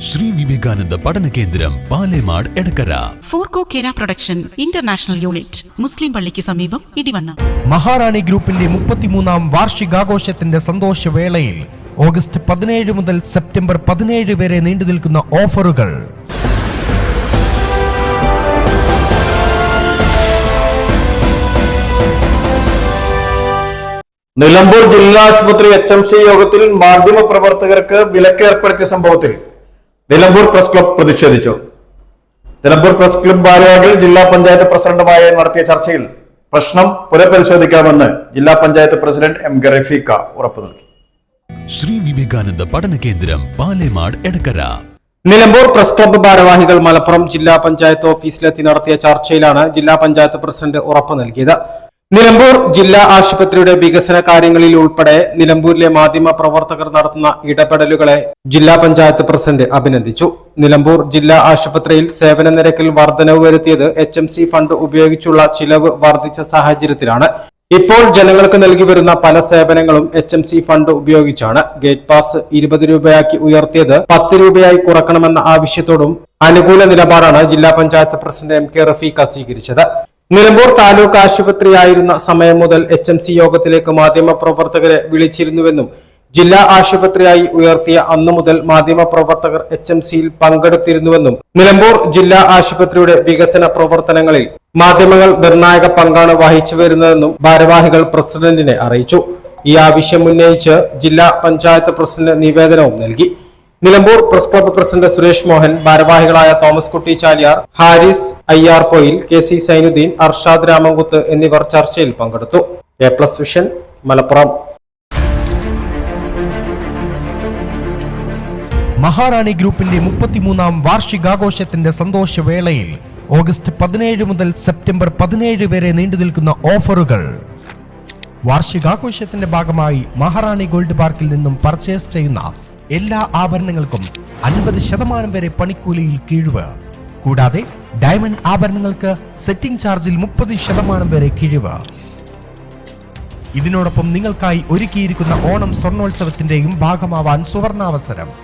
Shri Vivekananda പഠന കേന്ദ്രം പാലേമാട് എടക്കര. ഫോർകോ കേര പ്രൊഡക്ഷൻ ഇന്റർനാഷണൽ യൂണിറ്റ് മുസ്ലിം പള്ളിക്ക് സമീപം ഇടിവണ്ണ. മഹാറാണി ഗ്രൂപ്പിന്റെ മുപ്പത്തിമൂന്നാം വാർഷികാഘോഷത്തിന്റെ സന്തോഷവേളയിൽ ഓഗസ്റ്റ് പതിനേഴ് മുതൽ സെപ്റ്റംബർ പതിനേഴ് വരെ നീണ്ടു നിൽക്കുന്ന ഓഫറുകൾ. നിലമ്പൂർ ജില്ലാ ആശുപത്രി എച്ച് എം സി യോഗത്തിൽ മാധ്യമ പ്രവർത്തകർക്ക് വിലക്കേർപ്പെടുത്തിയ സംഭവത്തിൽ നിലമ്പൂർ പ്രസ് ക്ലബ് പ്രതിഷേധിച്ചു. നിലമ്പൂർ പ്രസ് ക്ലബ് ഭാരവാഹികൾ ജില്ലാ പഞ്ചായത്ത് പ്രസിഡന്റുമായി നടത്തിയ ചർച്ചയിൽ പ്രശ്നം പുനഃപരിശോധിക്കാമെന്ന് ജില്ലാ പഞ്ചായത്ത് പ്രസിഡന്റ് എം ഗറഫീക്ക ഉറപ്പു നൽകി. ശ്രീ വിവേകാനന്ദ പഠന കേന്ദ്രം പാലേമാട് എടക്കര. നിലമ്പൂർ പ്രസ് ക്ലബ്ബ് ഭാരവാഹികൾ മലപ്പുറം ജില്ലാ പഞ്ചായത്ത് ഓഫീസിലെത്തി നടത്തിയ ചർച്ചയിലാണ് ജില്ലാ പഞ്ചായത്ത് പ്രസിഡന്റ് ഉറപ്പ് നൽകിയത്. നിലമ്പൂർ ജില്ലാ ആശുപത്രിയുടെ വികസന കാര്യങ്ങളിൽ ഉൾപ്പെടെ നിലമ്പൂരിലെ മാധ്യമ പ്രവർത്തകർ നടത്തുന്ന ഇടപെടലുകളെ ജില്ലാ പഞ്ചായത്ത് പ്രസിഡന്റ് അഭിനന്ദിച്ചു. നിലമ്പൂർ ജില്ലാ ആശുപത്രിയിൽ സേവന നിരക്കിൽ വർധനവ് വരുത്തിയത് എച്ച് എം സി ഫണ്ട് ഉപയോഗിച്ചുള്ള ചിലവ് വർദ്ധിച്ച സാഹചര്യത്തിലാണ്. ഇപ്പോൾ ജനങ്ങൾക്ക് നൽകി വരുന്ന പല സേവനങ്ങളും എച്ച് എം സി ഫണ്ട് ഉപയോഗിച്ചാണ്. ഗേറ്റ് പാസ് ഇരുപത് രൂപയാക്കി ഉയർത്തിയത് പത്ത് രൂപയായി കുറക്കണമെന്ന ആവശ്യത്തോടും അനുകൂല നിലപാടാണ് ജില്ലാ panchayat president M K Rafeeqa സ്വീകരിച്ചത് നിലമ്പൂർ താലൂക്ക് ആശുപത്രിയായിരുന്ന സമയം മുതൽ എച്ച് എം സി യോഗത്തിലേക്ക് മാധ്യമപ്രവർത്തകരെ വിളിച്ചിരുന്നുവെന്നും ജില്ലാ ആശുപത്രിയായി ഉയർത്തിയ അന്നു മുതൽ മാധ്യമപ്രവർത്തകർ എച്ച് എം സിയിൽ പങ്കെടുത്തിരുന്നുവെന്നും നിലമ്പൂർ ജില്ലാ ആശുപത്രിയുടെ വികസന പ്രവർത്തനങ്ങളിൽ മാധ്യമങ്ങൾ നിർണായക പങ്കാണ് വഹിച്ചു വരുന്നതെന്നും ഭാരവാഹികൾ പ്രസിഡന്റിനെ അറിയിച്ചു. ഈ ആവശ്യം ഉന്നയിച്ച് ജില്ലാ പഞ്ചായത്ത് പ്രസിഡന്റ് നിവേദനവും നൽകി. Nilambur press club president Suresh Mohan ഭാരവാഹികളായ Thomas Kutty Chaliyar Haris Ayyar Poyil K C Sainudheen Arshad Ramankuth എന്നിവർ ചർച്ചയിൽ പങ്കെടുത്തു. A plus vision Malappuram. Maharani ഗ്രൂപ്പിന്റെ മുപ്പത്തിമൂന്നാം വാർഷികാഘോഷത്തിന്റെ സന്തോഷവേളയിൽ ഓഗസ്റ്റ് പതിനേഴ് മുതൽ സെപ്റ്റംബർ പതിനേഴ് വരെ നീണ്ടു നിൽക്കുന്ന ഓഫറുകൾ. വാർഷികാഘോഷത്തിന്റെ ഭാഗമായി മഹാറാണി ഗോൾഡ് പാർക്കിൽ നിന്നും പർച്ചേസ് ചെയ്യുന്ന എല്ലാ ആഭരണങ്ങൾക്കും അൻപത് ശതമാനം വരെ പണിക്കൂലിയിൽ കിഴിവ്. കൂടാതെ ഡയമണ്ട് ആഭരണങ്ങൾക്ക് സെറ്റിംഗ് ചാർജിൽ മുപ്പത് ശതമാനം വരെ കിഴിവ്. ഇതിനോടൊപ്പം നിങ്ങൾക്കായി ഒരുക്കിയിരിക്കുന്ന ഓണം സ്വർണോത്സവത്തിന്റെയും ഭാഗമാവാൻ സുവർണാവസരം.